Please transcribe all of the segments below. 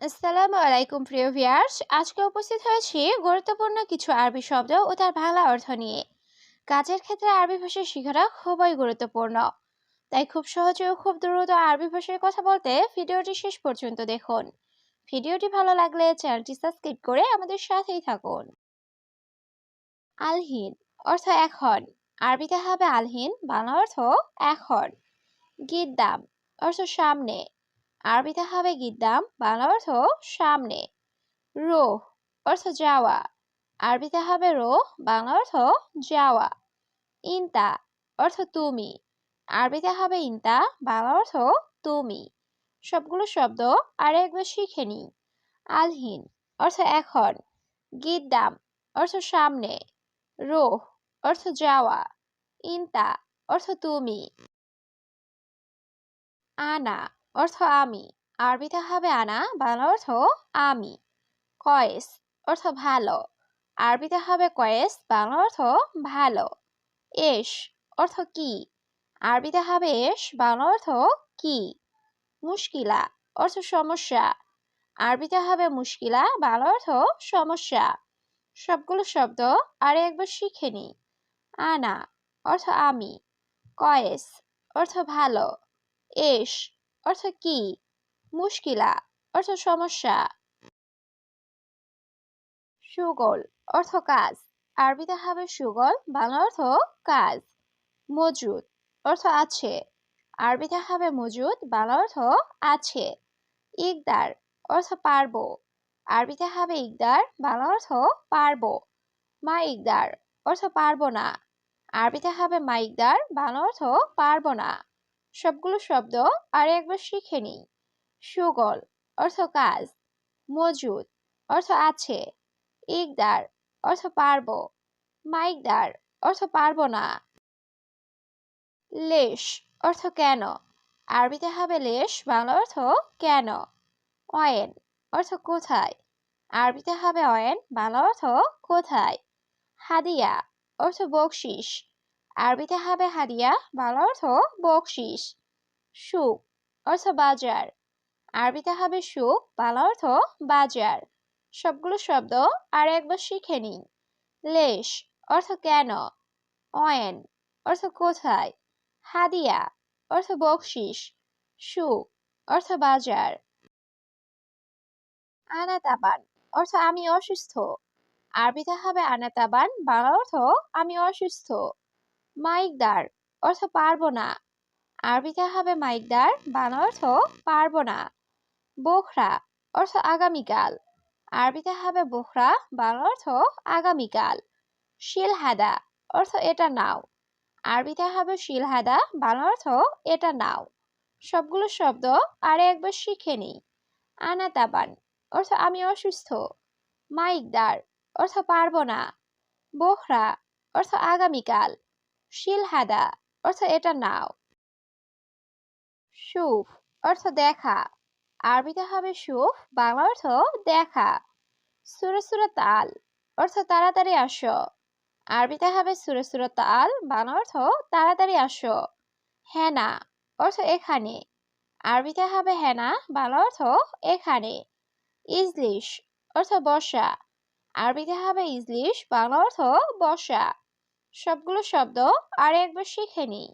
আসসালামু আলাইকুম, প্রিয় ভিউয়ার্স। আজকে উপস্থিত হয়েছি গুরুত্বপূর্ণ কিছু আরবি শব্দ ও তার বাংলা অর্থ নিয়ে। কাজের ক্ষেত্রে আরবি ভাষা শেখাটা খুবই গুরুত্বপূর্ণ। তাই খুব সহজে ও খুব দ্রুত আরবি ভাষায় কথা বলতে ভিডিওটি শেষ পর্যন্ত দেখুন। ভিডিওটি ভালো লাগলে চ্যানেলটি সাবস্ক্রাইব করে আমাদের সাথেই থাকুন। আলহিন অর্থ এখন। আরবিতে হবে আলহিন, বাংলা অর্থ এখন। গিদ্দাম অর্থ সামনে। আরবিতে হবে গিদ্দাম বাংলা অর্থ সামনে। রোহ অর্থ যাওয়া। আরবিতে হবে রোহ বাংলা অর্থ যাওয়া। ইনতা অর্থ তুমি। আরবিতে হবে ইনতা, বাংলা অর্থ তুমি। সবগুলো শব্দ আর একবার শিখে নি আলহিন অর্থ এখন। গিদ্দাম অর্থ সামনে। রোহ অর্থ যাওয়া। ইনতা অর্থ তুমি। আনা অর্থ আমি। আরবিতে হবে আনা, বাংলা অর্থ আমি। কয়েস অর্থ ভালো। আরবিতে হবে কয়েস, বাংলা অর্থ ভালো। এস অর্থ কি? আরবিতে হবে এস, বাংলা অর্থ কি? মুশকিলা অর্থ সমস্যা। আরবিতে হবে মুশকিলা, বাংলা অর্থ সমস্যা। সবগুলো শব্দ আর একবার শিখে নি। আনা অর্থ আমি। কয়েস অর্থ ভালো। এস অর্থ কি? মুশকিলা, অর্থ সমস্যা। সুগল, অর্থ কাজ। আরবিতে হবে সুগল, বাংলা অর্থ কাজ। মজুদ, অর্থ আছে। আরবিতে হবে মজুদ, বাংলা অর্থ আছে। ইকদার, অর্থ পারব। আরবিতে হবে ইকদার, বাংলা অর্থ পারব। মা ইকদার, অর্থ পারব না। আরবিতে হবে মা ইকদার, বাংলা অর্থ পারব না। সবগুলো শব্দ আর একবার শিখে নিই। সুগল অর্থ কাজ, মজুদ অর্থ আছে, ইকদার অর্থ পারব, মাইকদার অর্থ পারব না। লেশ অর্থ কেন, আরবিতে হবে লেশ, বাংলা অর্থ কেন, অয়েন অর্থ কোথায়, আরবিতে হবে অয়েন, বাংলা অর্থ কোথায়, হাদিয়া অর্থ বকশিস আরবিতে হবে হাদিয়া, বাংলা অর্থ বকশিস। সুখ, অর্থ বাজার। আরবিতে হবে সুখ, বাংলা অর্থ বাজার। সবগুলো শব্দ আর একবার শিখে নিন। লেশ, অর্থ কেন? অয়েন, অর্থ কোথায়? হাদিয়া, অর্থ বকশিস। সুখ, অর্থ বাজার। আনাতাবান, অর্থ আমি অসুস্থ। আরবিতে হবে আনাতাবান, বাংলা অর্থ আমি অসুস্থ। মাইকদার অর্থ পারব না। আরবিতে হবে মাইকদার বাংলা অর্থ পারব না। বোখরা, অর্থ আগামীকাল আরবিতে হবে বোখরা, বাংলা অর্থ আগামীকাল শিলহাদা, অর্থ এটা নাও। আরবিতে হবে শিলহাদা, বাংলা অর্থ এটা নাও। সবগুলো শব্দ আরে একবার শিখে নিই। আনাতাবান, অর্থ আমি অসুস্থ। মাইকদার অর্থ পারব না। বোখরা, অর্থ আগামীকাল শিলহাদা অর্থ এটা নাও। সুফ, অর্থ দেখা। আরবিতে হবে সুফ, বাংলা অর্থ দেখা। সুরে সুরে তাল, অর্থ তাড়াতাড়ি আসো। আরবিতে হবে সুরে সুরে তাল, বাংলা অর্থ তাড়াতাড়ি আসো। হেনা, অর্থ এখানে। আরবিতে হবে হেনা, বাংলা অর্থ এখানে। ইজলিশ, অর্থ বসা। আরবিতে হবে ইজলিশ, বাংলা অর্থ বসা। সবগুলো শব্দ আর একবার শিখে নি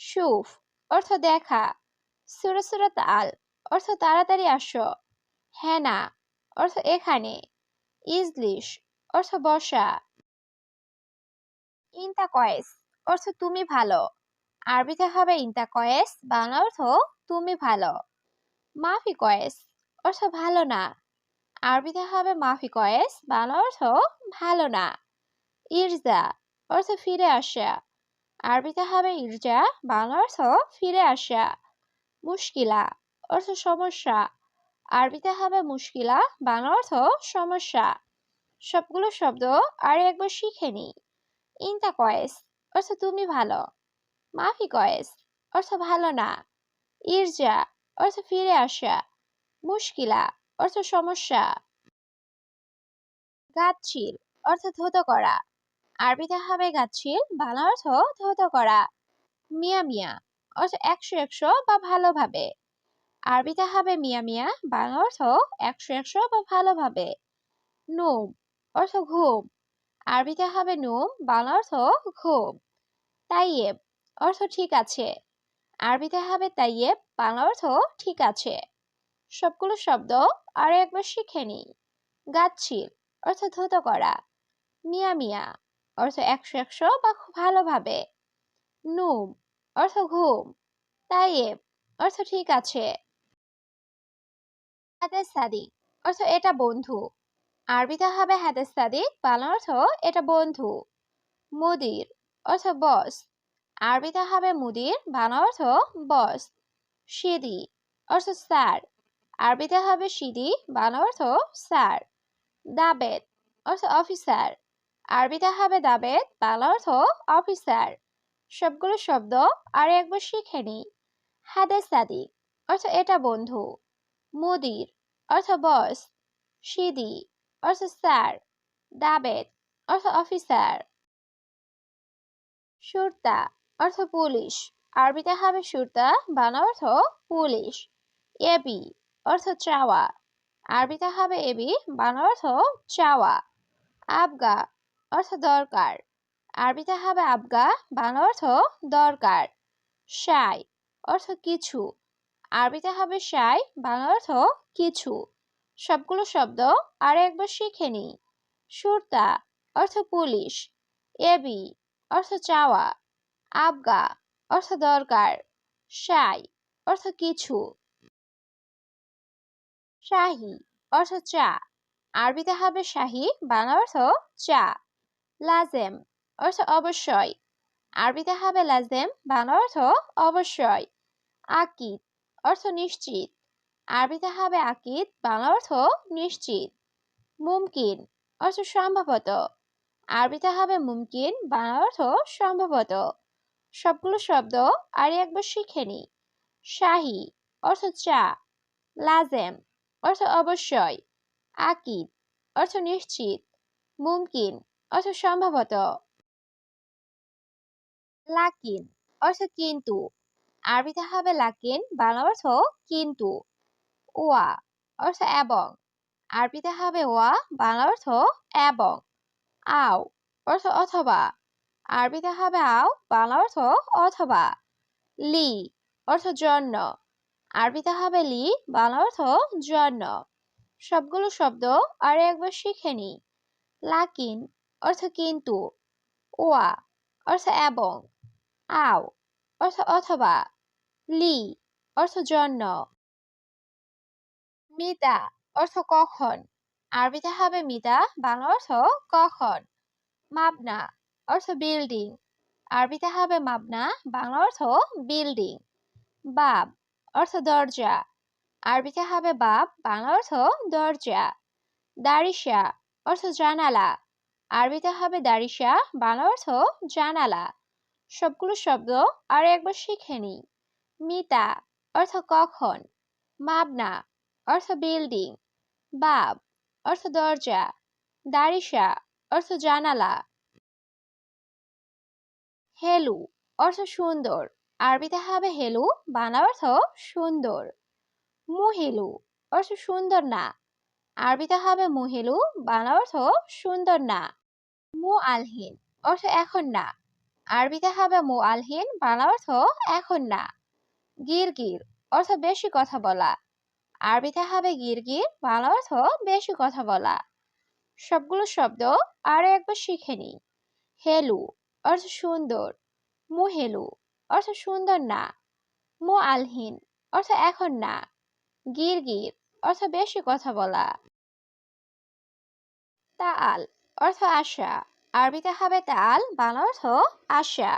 সুফ অর্থ দেখা। সুরে সুরে তাল অর্থ তাড়াতাড়ি আসো। হেনা অর্থ এখানে। ইজলিশ অর্থ বসা। ইনতা কয়েস অর্থ তুমি ভালো। আরবিতে হবে ইনতা কয়েস বাংলা অর্থ তুমি ভালো। মাফি কয়েস অর্থ ভালো না। আরবিতে হবে মাফি কয়েস বাংলা অর্থ ভালো না। ইরজা অর্থ ফিরে আসা। আরবিতে হবে ইরজা, বাংলা অর্থ ফিরে আসা। মুশকিলা অর্থ সমস্যা। আরবিতে হবে মুশকিলা, বাংলা অর্থ সমস্যা। সবগুলো শব্দ আর একবার শিখে নি। ইনতা কয়েস অর্থ তুমি ভালো। মাফি কয়েস অর্থ ভালো না। ইরজা অর্থ ফিরে আসা। মুশকিলা অর্থ সমস্যা। গাচ্ছিল অর্থ ধুত করা। আরবিতে হবে গাচ্ছিল, বাংলা অর্থ ধৌত করা। মিয়া মিয়া, অর্থ একশো একশো বা ভালোভাবে আরবিতে হবে মিয়া মিয়া, বাংলা অর্থ একশো একশো বা ভালোভাবে নুম, অর্থ ঘুম। আরবিতে হবে নুম, বাংলা অর্থ ঘুম। তাইয়েব, অর্থ ঠিক আছে। আরবিতে হবে তাইয়েব, বাংলা অর্থ ঠিক আছে। সবগুলো শব্দ আরও একবার শিখে নিই। গাচ্ছিল, অর্থ ধৌত করা। মিয়া মিয়া অর্থ একশো একশো বা খুব ভালোভাবে। নুম অর্থ ঘুম। তাইয়েব অর্থ ঠিক আছে। হাতের সাদিক অর্থ এটা বন্ধু। আরবিতে হবে সাদিক বাংলা অর্থ এটা বন্ধু। মুদির, অর্থ বস। আরবিতে হবে মুদির বাংলা অর্থ বস। সিদি, অর্থ স্যার। আরবিতে হবে সিদি বাংলা অর্থ স্যার। দাবেদ, অর্থ অফিসার। আরবিতে হবে দাবেদ, বাংলা অর্থ অফিসার সবগুলো শব্দ আর একবার শিখে নিই। হাদের সাদিক, অর্থ এটা বন্ধু। মুদির, অর্থ বস সিদি, অর্থ স্যার। দাবেদ, অর্থ অফিসার সুরতা, অর্থ পুলিশ। আরবিতে হবে সুরতা, বাংলা অর্থ পুলিশ। এবি, অর্থ চাওয়া। আরবিতে হবে এবি, বাংলা অর্থ চাওয়া। আবগা অর্থ দরকার। আরবিতে হবে আবগা, বাংলা অর্থ দরকার। সাই অর্থ কিছু। আরবিতে হবে সাই, বাংলা অর্থ কিছু। সবগুলো শব্দ আর একবার শিখে নিই। সুরতা অর্থ পুলিশ। এবি অর্থ চাওয়া। আবগা অর্থ দরকার। সাই অর্থ কিছু। শাহি অর্থ চা। আরবিতে হবে শাহি, বাংলা অর্থ চা। লাজেম, অর্থ অবশ্যই। আরবিতে হবে লাজেম বাংলা অর্থ অবশ্যই। আকিদ, অর্থ নিশ্চিত। আরবিতে হবে আকিদ বাংলা অর্থ নিশ্চিত। মুমকিন, অর্থ সম্ভবত। আরবিতে হবে মুমকিন বাংলা অর্থ সম্ভবত। সবগুলো শব্দ আর একবার শিখে নি। শাহি, অর্থ চা। লাজেম, অর্থ অবশ্যই। আকিদ, অর্থ নিশ্চিত। মুমকিন অর্থ সম্ভবত লাকিন, অর্থ কিন্তু। আরবিতে হবে লাকিন, বাংলা অর্থ কিন্তু। ওয়া, অর্থ এবং। আরবিতে হবে ওয়া, বাংলা অর্থ এবং। আও, অর্থ অথবা। আরবিতে হবে আও, বাংলা অর্থ অথবা। লি, অর্থ জন্য। আরবিতে হবে লি, বাংলা অর্থ জন্য। সবগুলো শব্দ আর একবার শিখে নি। লাকিন অর্থ কিন্তু ওয়া, অর্থ এবং, আও, অর্থ অথবা, লি, অর্থ জন্য। মিতা, অর্থ কখন? আরবিতে হবে মিতা, বাংলা অর্থ কখন? মাবনা, অর্থ বিল্ডিং আরবিতে হবে মাবনা, বাংলা অর্থ বিল্ডিং বাব, অর্থ দরজা। আরবিতে হবে বাব, বাংলা অর্থ দরজা। দারিসা অর্থ জানালা। আরবিতে হবে দারিসা বাংলা অর্থ জানালা। সবগুলো শব্দ আর একবার শিখে নিই। মিতা, অর্থ কখন। মাবনা, অর্থ বিল্ডিং। বাব, অর্থ দরজা। দারিসা অর্থ জানালা। হেলু, অর্থ সুন্দর। আরবিতে হবে হেলু, বাংলা অর্থ সুন্দর। মুহেলু, অর্থ সুন্দর না। আরবিতে হবে মুহেলু, বাংলা অর্থ সুন্দর না। মু আলহীন অর্থ এখন না। আরবিতে হবে মু আলহীন বাংলা অর্থ এখন না। গির গির অর্থ বেশি কথা বলা। আরবিতে হবে গির গির বাংলা অর্থ বেশি কথা বলা। সবগুলো শব্দ আরও একবার শিখে নিই। হেলু, অর্থ সুন্দর। মু হেলু অর্থ সুন্দর না। মু আলহীন অর্থ এখন না। গির গির অর্থ বেশি কথা বলা। তাল অর্থ আশা। আরবিতে হবে তাল, বাংলা অর্থ আশা।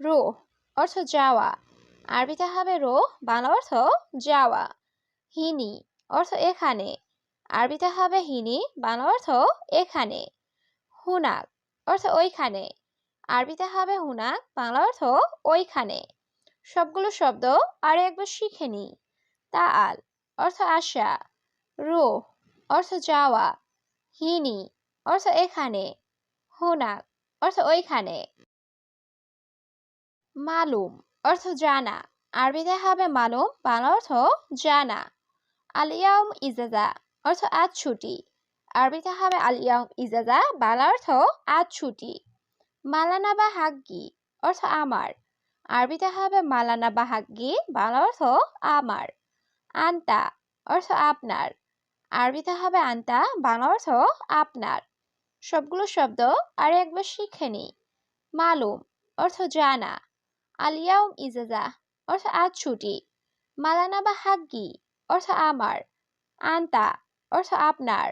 রো অর্থ যাওয়া। আরবিতে হবে রো বাংলা অর্থ যাওয়া। হিনি, অর্থ এখানে। আরবিতে হবে হিনি, বাংলা অর্থ এখানে। হুনাক, অর্থ ওইখানে। আরবিতে হবে হুনাক, বাংলা অর্থ ওইখানে। সবগুলো শব্দ আর একবার শিখে নি। তাল, অর্থ আশা। রো অর্থ যাওয়া। হিনি অর্থ এখানে। হুনাক অর্থ ওইখানে। মালুম, অর্থ জানা। আরবিতে হবে মালুম, বাংলা অর্থ জানা। আলিয়াম ইজাজা, অর্থ আজ ছুটি। আরবিতে হবে আলিয়াম ইজাজা, বাংলা অর্থ আজ ছুটি। মালানা বা হাগ্গি, অর্থ আমার। আরবিতে হবে মালানা বা হাগ্গি, বাংলা অর্থ আমার। আন্তা, অর্থ আপনার। আরবিতে হবে আন্তা, বাংলা অর্থ আপনার। সবগুলো শব্দ আর একবার শিখে নি মালুম অর্থ জানা। আলিয়াউম ইজাজা অর্থ আজ ছুটি। মালানা বা হাগ্গি অর্থ আমার। আন্তা অর্থ আপনার।